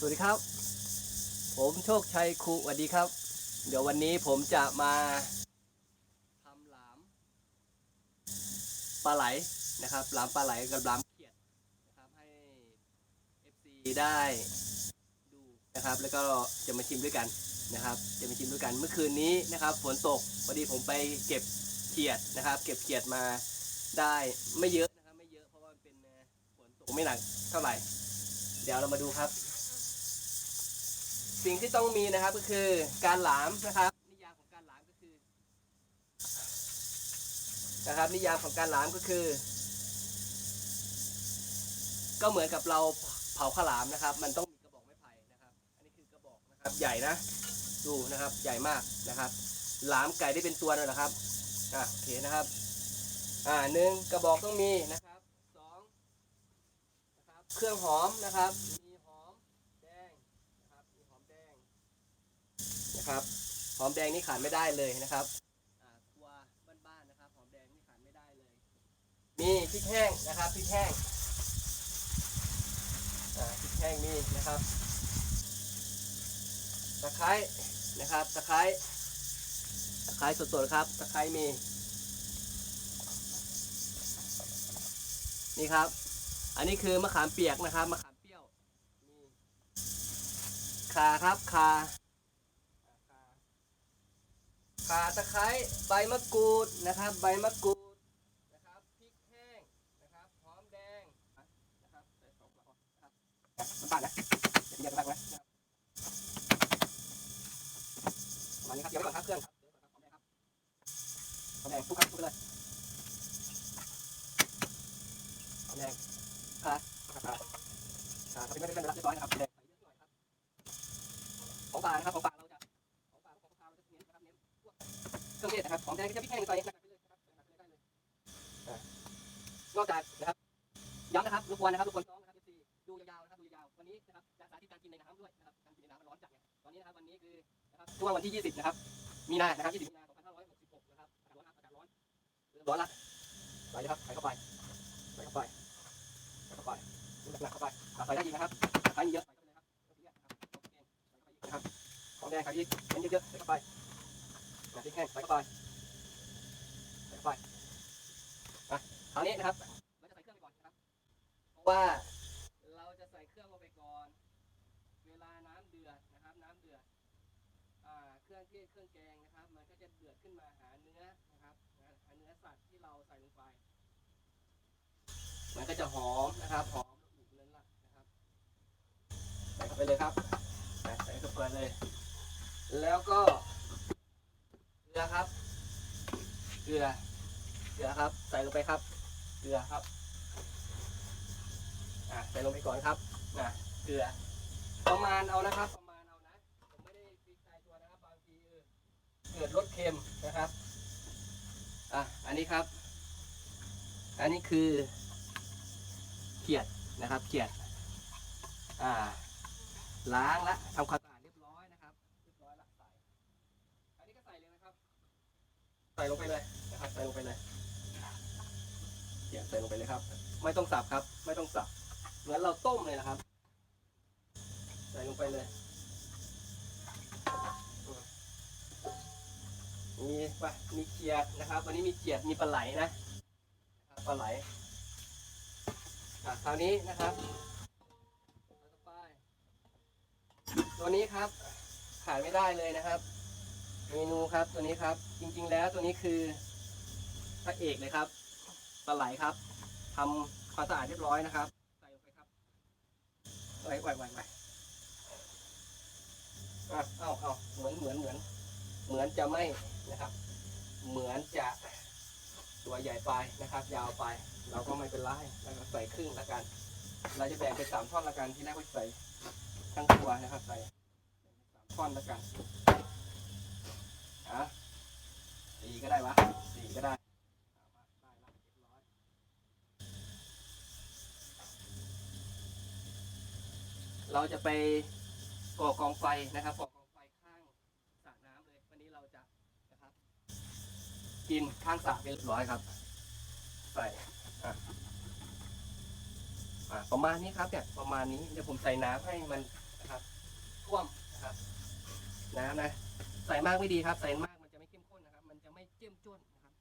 สวัสดีครับ ผมโชคชัยครูสวัสดีครับ เดี๋ยววันนี้ผมจะมาทำหลามปลาไหลนะครับ หลามปลาไหลกับหลามเขียดนะครับให้ FC ได้ดูนะครับ แล้วก็จะมาชิมด้วยกันนะครับ จะมาชิมด้วยกันเมื่อคืนนี้นะครับฝนตกพอดีผมไปเก็บเขียดนะครับ เก็บเขียดมาได้ไม่เยอะนะครับไม่เยอะเพราะว่ามันเป็นฝนตกไม่หนักเท่าไหร่ เดี๋ยวเรามาดูครับ สิ่งที่ต้องมีนะครับก็คือการหลามนะครับนิยามของการหลามก็คือนะครับนิยามของการหลามก็คือ ก็เหมือนกับเราเผาข้าวหลามนะครับ มันต้องมีกระบอกไม้ไผ่นะครับ อันนี้คือกระบอกนะครับใหญ่นะ ดูนะครับใหญ่มากนะครับ หลามไก่ได้เป็นตัวเลยนะครับอะโอเคนะครับอ่าหนึ่งกระบอกต้องมีนะครับสองนะครับเครื่องหอมนะครับ มีหอมแดงนะครับ มีหอมแดง นะครับหอมแดงนี่ขาดไม่ได้เลยนะครับอ่าครัวบ้านๆนะครับหอมแดงนี่ขาดไม่ได้เลย มีพริกแห้งนะครับพริกแห้งอ่าพริกแห้งมีนะครับตะไคร้นะครับตะไคร้ตะไคร้สดๆครับตะไคร้มีนี่ครับ อันนี้คือมะขามเปียกนะครับมะขามเปรี้ยวมีข่าครับข่าข่า ข่าตะไคร้ใบมะกรูดนะครับ ใบมะกรูดนะครับพริกแห้งนะครับหอมแดงนะครับใส่สองกระบอกนะครับบ้านนะเดี๋ยวเดี๋ยวบ้านๆนะครับประมาณนี้ครับเดี๋ยวไว้ก่อนครับเครื่องครับเดี๋ยวก่อนครับหอมแดงครับหอมแดงทุกครับทุกไปเลยหอมแดงครับครับครับครับไม่ได้เป็นเรียบร้อยนะครับแดงใส่เยอะหน่อยครับของป่านะครับของป่าเรา นะครับ ของแดงก็จะพริกแห้งใส่หนักไปเลยนะครับใส่หนักไปเลยได้เลยอ่านอกจากนะครับย้ำนะครับรบกวนนะครับรบกวนน้องนะครับที่ดูยาวๆนะครับดูยาวๆวันนี้นะครับจะสาธิตการกินในน้ำด้วยนะครับการกินในน้ำมันร้อนจัดไงตอนนี้นะครับวันนี้คือนะครับช่วงวันที่ 20 นะครับ มีนานะครับ 20 มีนา2566 นะครับอากาศร้อนครับอากาศร้อนร้อนละใส่เลยครับใส่เข้าไปใส่เข้าไปใส่เข้าไปดูหนักๆเข้าไปใส่ได้อีกนะครับใส่เยอะใส่เข้าไปเลยครับนะครับขอีกนะครับหอมแดงใส่พริกเยอะๆใส่เข้าไป อะพริกแห้งใส่เข้าไปใส่เข้าไปอะคราวนี้นะครับเราจะใส่เครื่องไปก่อนนะครับเพราะว่าเราจะใส่เครื่องลงไปก่อน เวลาน้ำเดือดนะครับ น้ำเดือดอ่าเครื่องเทศเครื่องแกงนะครับ มันก็จะเดือดขึ้นมาหาเนื้อนะครับหาเนื้อสัตว์ที่เราใส่ลงไป มันก็จะหอมนะครับหอมระอุเลยล่ะนะครับใส่เข้าไปเลยครับใส่เข้าไปเลย แล้วก็ ลือครับ เกลือ เกลือครับ ใส่ลงไปครับ เกลือครับ อะ ใส่ลงไปก่อนครับอะเกลือ ประมาณเอานะครับ ประมาณเอานะ ผมไม่ได้ฟิกตายตัวนะครับ บางทีเออเกิดรสเค็มนะครับ อะ อันนี้ครับ อันนี้คือเขียดนะครับ เขียด อ่า ล้างละทำความ ลงไปเลยนะครับใส่ลงไปเลยเขียดใส่ลงไปเลยครับ ไม่ต้องสับครับ ไม่ต้องสับเหมือนเราต้มเลยนะครับ ใส่ลงไปเลยมีปะมีเขียดนะครับ วันนี้มีเขียดมีปลาไหลนะปลาไหลคราวนี้นะครับต่อไปตัวนี้ครับขาดไม่ได้เลยนะครับ เมนูครับตัวนี้ครับ จริง ๆ แล้วตัวนี้คือพระเอกเลยครับปลาไหลครับทำความสะอาดเรียบร้อยนะครับใส่ลงไปครับไว้ไว้ไว้ไว้อะเอาเอาเหมือนเหมือนเหมือน เหมือนจะไม่นะครับ เหมือนจะตัวใหญ่ไปนะครับ ยาวไป เราก็ไม่เป็นไรเราก็ใส่ครึ่งละกัน เราจะแบ่งเป็นสามท่อนละกันที่แรกก็ใส่ทั้งตัวนะครับ ใส่สามท่อนละกัน อะสี่ก็ได้วะสี่ก็ได้เราจะไปก่อกองไฟนะครับก่อกองไฟข้างสระน้ำเลยวันนี้เราจะนะครับ กินข้างสระเป็นร้อยครับใส่อะประมาณนี้ครับเนี่ยประมาณนี้เดี๋ยวผมใส่น้ำให้มันนะครับท่วมนะครับน้ำนะ ใส่มากไม่ดีครับ ใส่มากมันจะไม่เข้มข้นนะครับ มันจะไม่เจ้มจ้นนะครับ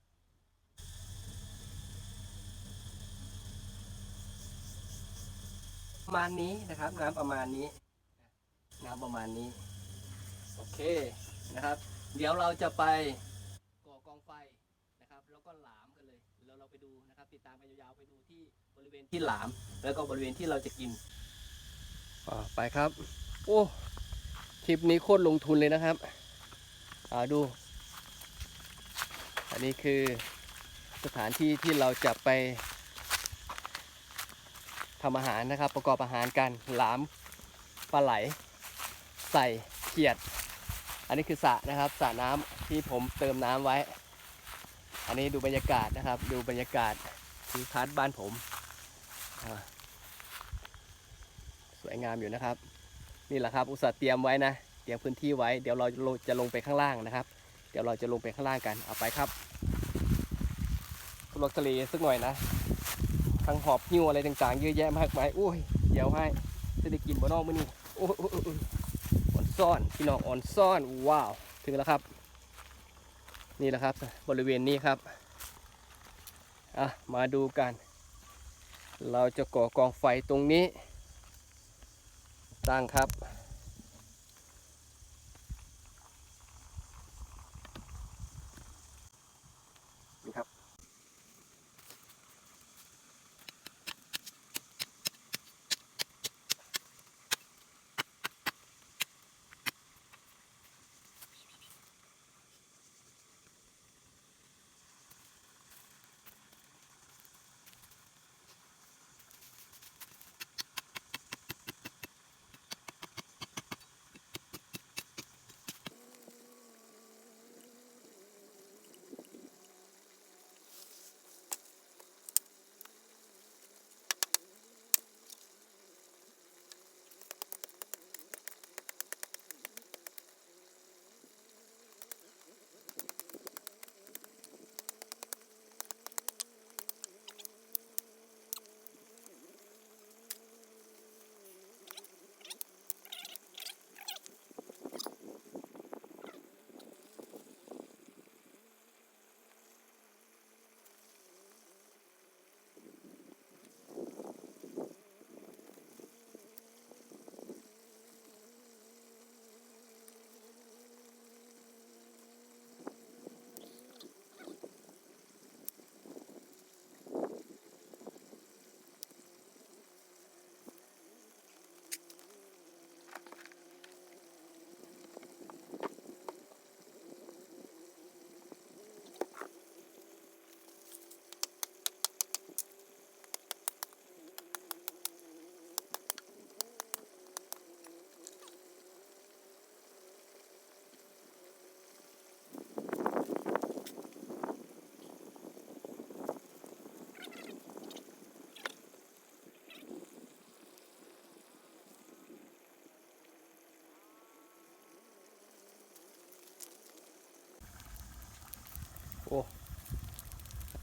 ประมาณนี้นะครับ น้ำประมาณนี้ น้ำประมาณนี้ โอเคนะครับ เดี๋ยวเราจะไปก่อกองไฟนะครับ แล้วก็หลามกันเลยแล้วเราไปดูนะครับ ติดตามกันยาวๆไปดูที่บริเวณที่หลาม แล้วก็บริเวณที่เราจะกินอ่าไปครับ โอ้ คลิปนี้โคตรลงทุนเลยนะครับาดู อันนี้คือสถานที่ที่เราจะไปทำอาหารนะครับ ประกอบอาหารกันหลามปลาไหล ใส่เขียด อันนี้คือสระนะครับสระน้ำที่ผมเติมน้ำไว้ อันนี้ดูบรรยากาศนะครับ ดูบรรยากาศทิวทัศน์บ้านผม สวยงามอยู่นะครับ นี่แหละครับ อุตส่าห์เตรียมไว้นะ เตรียมพื้นที่ไว้ เดี๋ยวเราจะลงไปข้างล่างนะครับ เดี๋ยวเราจะลงไปข้างล่างกัน เอาไปครับทุลักทะเลสักหน่อยนะ ทั้งหอบหิ้วอะไรต่างๆ เยอะแยะมากมายโอ้ย เดี๋ยวให้จะได้กินบ่นอกมื้อนี้ โอ้ยอ่อนซ่อน พี่น้องอ่อนซ่อน ว้าว ถึงแล้วครับ นี่แหละครับ บริเวณนี้ครับ อะ มาดูกัน เราจะก่อกองไฟตรงนี้ ตั้งครับ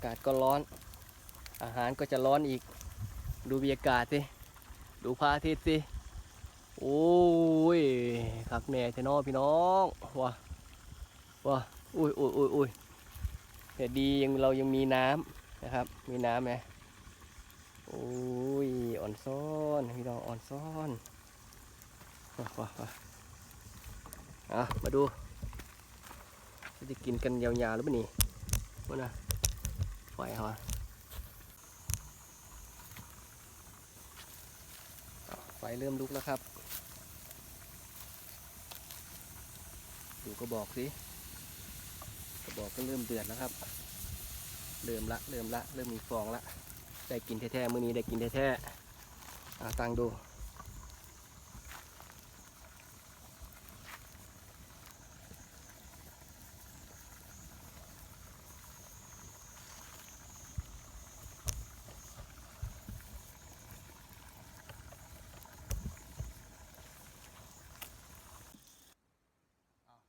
ากาศก็ร้อน อาหารก็จะร้อนอีก ดูบรรยากาศสิ ดูพระอาทิตย์สิ โอ้ยคักแน่เทนอพี่น้องว้าว้าอุ้ยอุ้ยอุ้ยอุ้ยแต่ดียังเรายังมีน้ำนะครับ มีน้ำไหมโอ้ยอ่อนซ่อนพี่น้องอ่อนซ่อนว้าว้าว้าอะมาดูจะกินกันยาวๆหรือเปล่านี่ว่านะ ไฟเขาไฟเริ่มลุกแล้วครับ ดูก็บอกสิกระบอกก็เริ่มเดือดแล้วครับ เริ่มละ เริ่มละ เริ่มมีฟองละ ได้กินแท้ๆ มื้อนี้ได้กินแท้ๆตั้งดู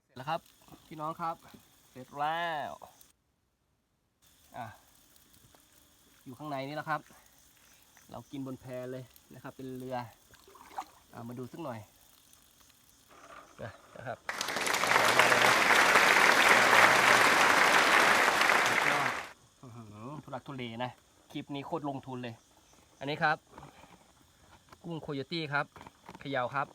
เสร็จแล้วครับ พี่น้องครับ เสร็จแล้วอะอยู่ข้างในนี่แหละครับ เรากินบนแพเลยนะครับ เป็นเรืออมาดูสักหน่อยนะนะครับยอดอื้อหือทุลักทุเลนะ คลิปนี้โคตรลงทุนเลย อันนี้ครับ กุ้งโคโยตี้ครับเขยาวครับ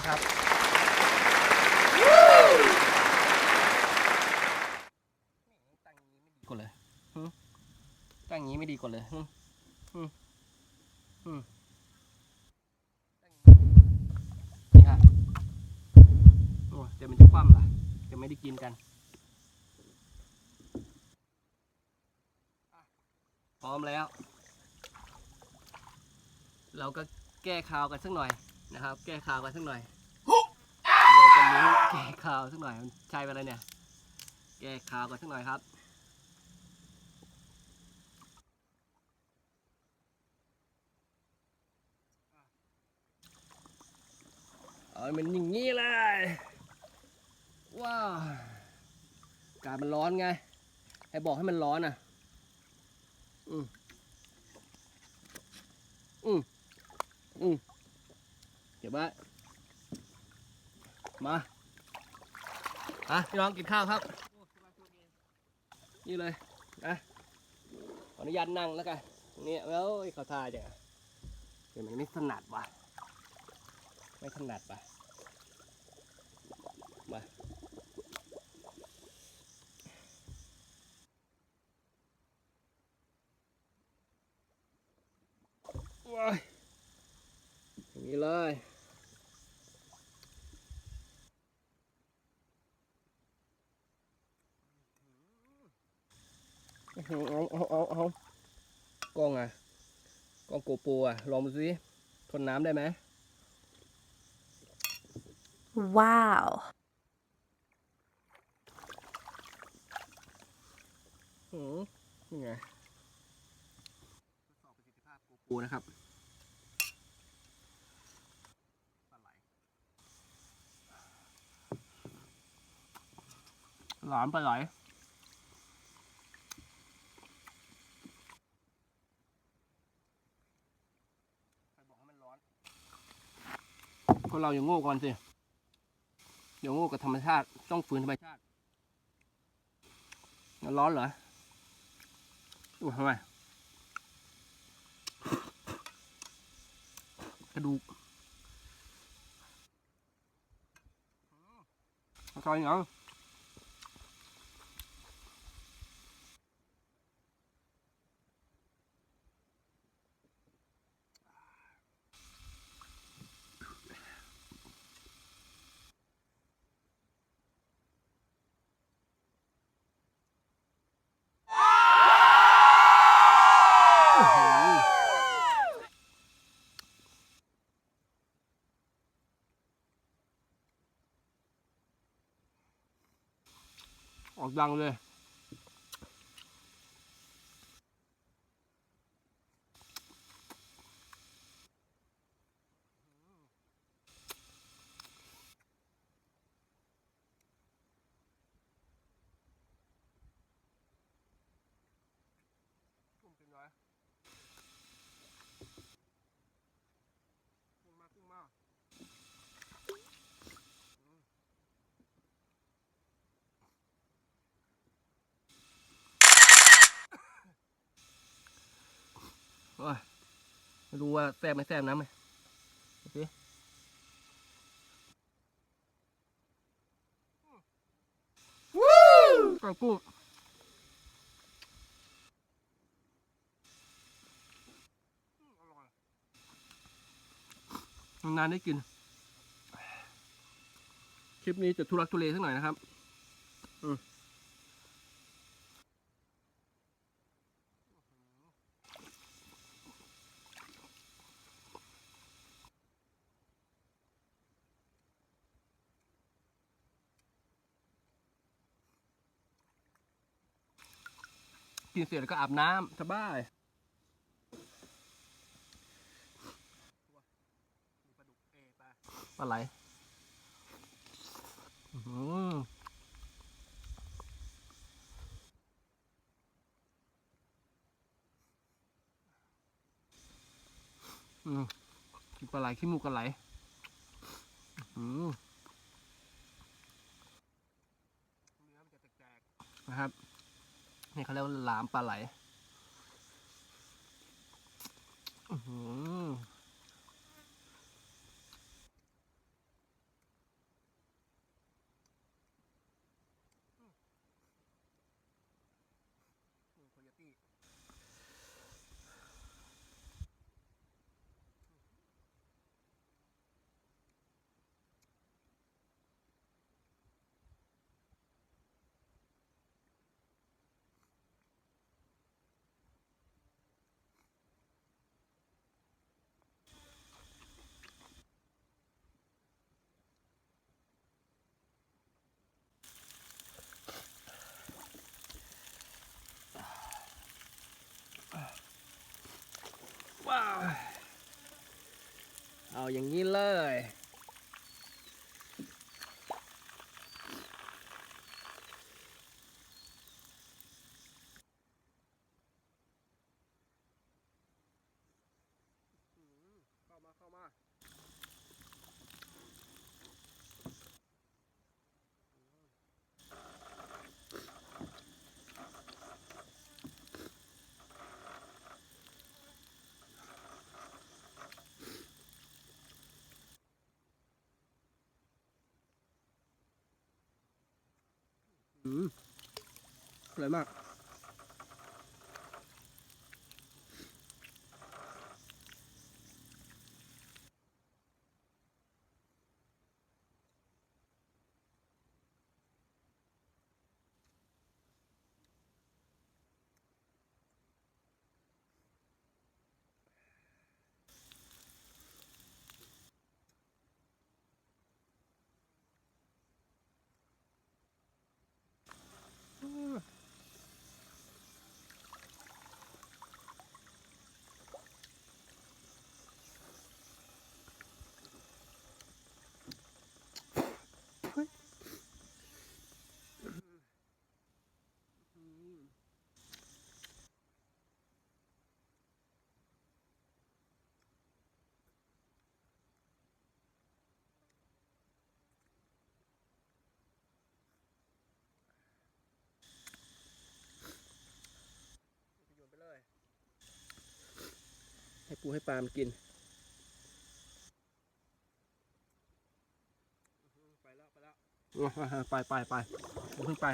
เรียบร้อยครับ ตั้งอย่างนี้ไม่ดีกว่าเลยตั้งนี้ไม่ดีกว่าเลยหึหึหึนี่ค่ะโอ้เดี๋ยวมันจะคว่ำล่ะเดี๋ยวไม่ได้กินกันพร้อมแล้ว เราก็แก้ข่าวกันสักหน่อย นะครับ แก้ข่าวกันสักหน่อยเราจะรู้แก้ข่าวสักหน่อยมันใช่ไปแล้วเนี่ย แก้ข่าวกันสักหน่อยครับเอาให้มันอย่างนี้เลย ว้าวอากาศมันร้อนไง ให้บอกให้มันร้อนอะ อืมอืมอืม เก็บไว้มาอะพี่น้องกินข้าวครับ นี่เลยนะขออนุญาตนั่งแล้วกันตรงนี้แล้วเขาทาจังเดี๋ยวมันไม่ถนัดว่ะไม่ถนัดปะมาว้าย นี้เลยอื้อหือเอาเอาเอาเอากล้องอะกล้องโกโปรอะ ลองดูสิทนน้ำได้ไหม Wow. อืมนี่ไงทดสอบประสิทธิภาพโกปูนะครับปลาไหลหลามปลาไหลคนเราอย่างโง่ก่อนสิอย่างโง่กับธรรมชาติ ต้องฝืนธรรมชาติมันร้อนเหรออู้ทำไมกระดูกอยเหรออื้อหือ ออกดังเลย ไม่รู้ว่าแซ่บไม่แซ่บน้ำไหมโอเควู้กระกุ้งนานได้กิน คลิปนี้จะทุรักทุเลสักหน่อยนะครับ อืม กินเสร็จล้ก็อาบน้ำสบายปลาไหลกินปลาไหลขี้มูกกันไหลนะครับ นี่เขาเรียกว่าหลามปลาไหล อือ อย่างนี้เลย อืมอร่อยมาก ปูให้ปลามันกิน ไปแล้ว ไปแล้วไปไปไปเพิ่งไป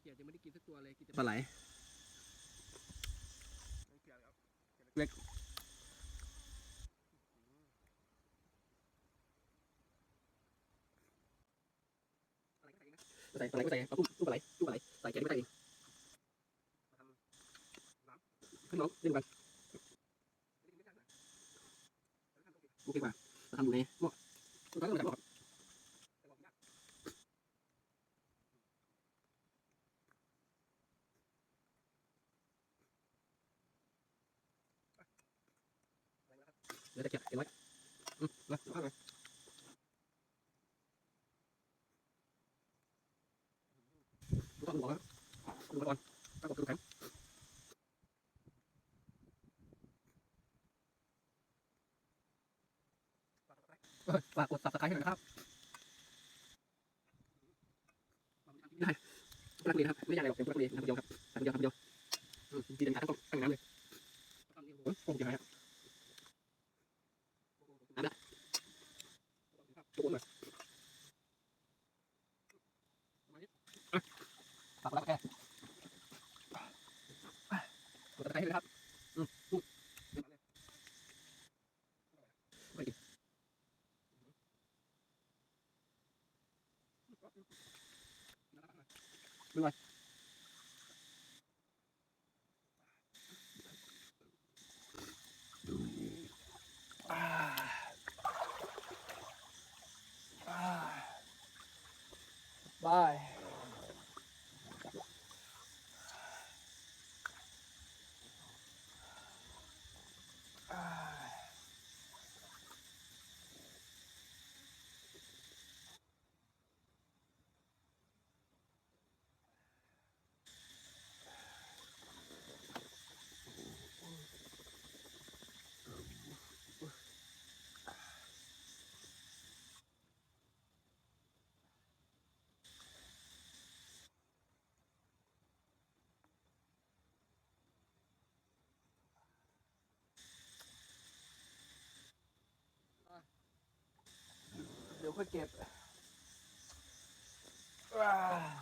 เกียรจะไม่ได้กินสักตัวเลย กินแต่ปลาไหลเล็กใส่ปลาไหลก็ใส่เอาตุ้มตุ้มปลาไหลตุ้มปลาไหลใส่แกงไม่ใส่เองขึ้นน้องเล่นกันโอเคป่ะทำอยู่ในหม้อตัวนั้นก็เหมือนกันหม้อเดี๋ยวจะเก็บเก็บไว้อืมนะเอาไป ต้องบอกแล้วดูก่อนตั้งกดดูแข็งฝากกด subscribe ให้หน่อยนะครับไม่ได้นักเรียนครับไม่ได้หรอกเป็นนักเรียนทำเดียวครับทำเดียวทำเดียวอืมทีเดินขาต้องตั้งน้ำเลยโอ้โหยังไงครับน้ำละทุกคนเลยฝากกดไลค์กดแชร์กดติดตามให้ด้วยครับอืมอืมไปดิไม่ไหวอ่าอ่า บ ยวค่อยเก็บว้า